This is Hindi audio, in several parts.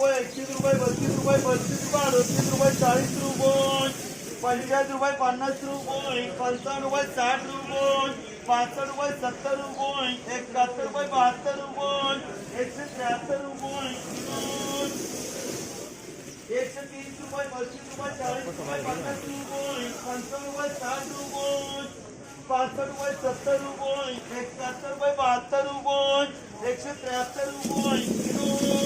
रुपये एकतीस रुपये बत्तीस रुपये पस्तीस रुपये अडतीस रुपये चाळीस रुपये पंचेचाळीस रुपये पन्नास रुपये पंचावन्न रुपये साठ रुपये पासष्ट रुपये सत्तर रुपये एकाहत्तर रुपये बहात्तर रुपये एकशे त्र्याहत्तर रुपये एकशे तीस रुपये पस्तीस रुपये चाळीस रुपये पन्नास रुपये पंचावन्न रुपये साठ रुपये पासष्ट रुपये सत्तर रुपये एकाहत्तर रुपये बहात्तर रुपये एकशे त्र्याहत्तर रुपये एकशे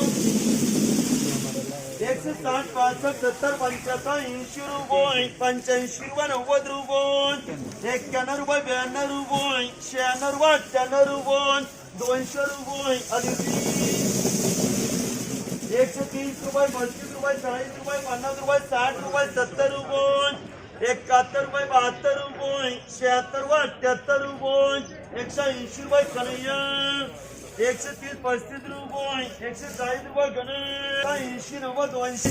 साठ पासष्ट, सत्तर, पंच्याहत्तर, ऐंशी रुपये, पंच्याऐंशी रुपये, नव्वद रुपये, एक्क्याण्णव रुपये, ब्याण्णव रुपये, शहाण्णव रुपये, अठ्ठ्याण्णव रुपये, दोनशे रुपये, अडीच एकशे तीस रुपये, पस्तीस रुपये, चाळीस रुपये, पन्नास रुपये, साठ रुपये, सत्तर रुपये, एकाहत्तर रुपये, बहात्तर रुपये, शहात्तर रुपये अठ्ठ्याहत्तर रुपये, एकशे ऐंशी रुपये कन्हैया एकशे तीस पस्तीस रुपये एकशे चाळीस रुपये गणेश ऐंशी नव्वद दोनशे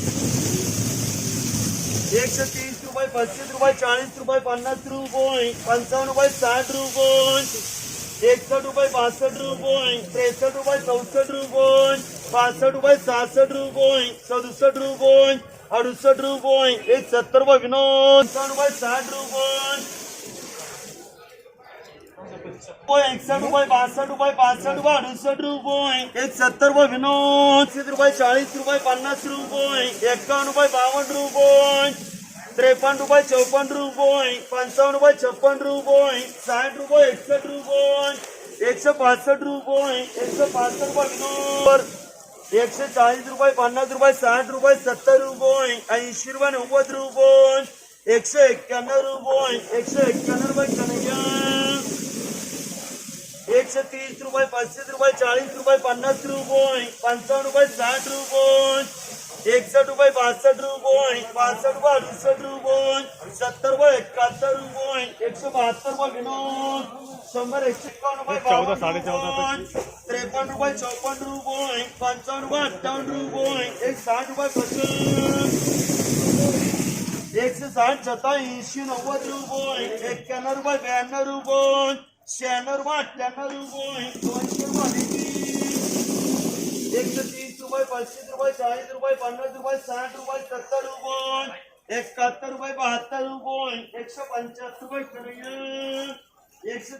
एकशे तीस रुपये पस्तीस रुपये चाळीस रुपये पन्नास रुपये पंचावन्न रुपये साठ रुपये एकसष्ट रुपये बासष्ट रुपये त्रेसष्ट रुपये चौसष्ट रुपये पासष्ट रुपये सहासष्ट रुपये सदुसष्ट रुपये अडुसष्ट रुपये एक सत्तर रुपये विनोद रुपये साठ रुपये एकसष्ट रुपये बासष्ट रुपये पासष्ट रुपये अडुसष्ट रुपये एक सत्तर रुपये तीस रुपये, चाळीस रुपये, पन्नास रुपये एकावन्न रुपये, बावन्न रुपये, त्रेपन्न रुपये, चौपन्न रुपये, पंचावन्न रुपये साठ रुपये एकसष्ट रुपये पासष्ट रुपये पासष्ट रुपये विनोद, एकशे चाळीस रुपये, पन्नास रुपये, साठ रुपये, सत्तर नव्वद कन्हैया एकशे तीस रुपये पस्तीस रुपये चाळीस रुपये पन्नास रुपये पंचावन्न रुपये साठ रुपये एकसष्ट रुपये बासष्ट रुपये पासष्ट रुपये अडुसष्ट रुपये सत्तर रुपये एकाहत्तर रुपये एकशे बहात्तर रुपये विनोद शंभर एकशे एकावन्न रुपये चौदा, रुपये, त्रेपन्न रुपये चौपन्न रुपये पंचावन्न रुपये अठ्ठावन्न रुपये एक साठ रुपये पचास एकशे साठ सत्ता ऐंशी नव्वद रुपये एक्क्याण्णव रुपये ब्याण्णव रुपये शहाण्णव अठ्ठ्याण्णव एकशे तीस रुपये पस्तीस रुपये चाळीस रुपये, पन्नास रुपये, साठ रुपये, सत्तर रुपये एकाहत्तर रुपये, बहात्तर रुपये एकशे पंच्याहत्तर रुपये एकशे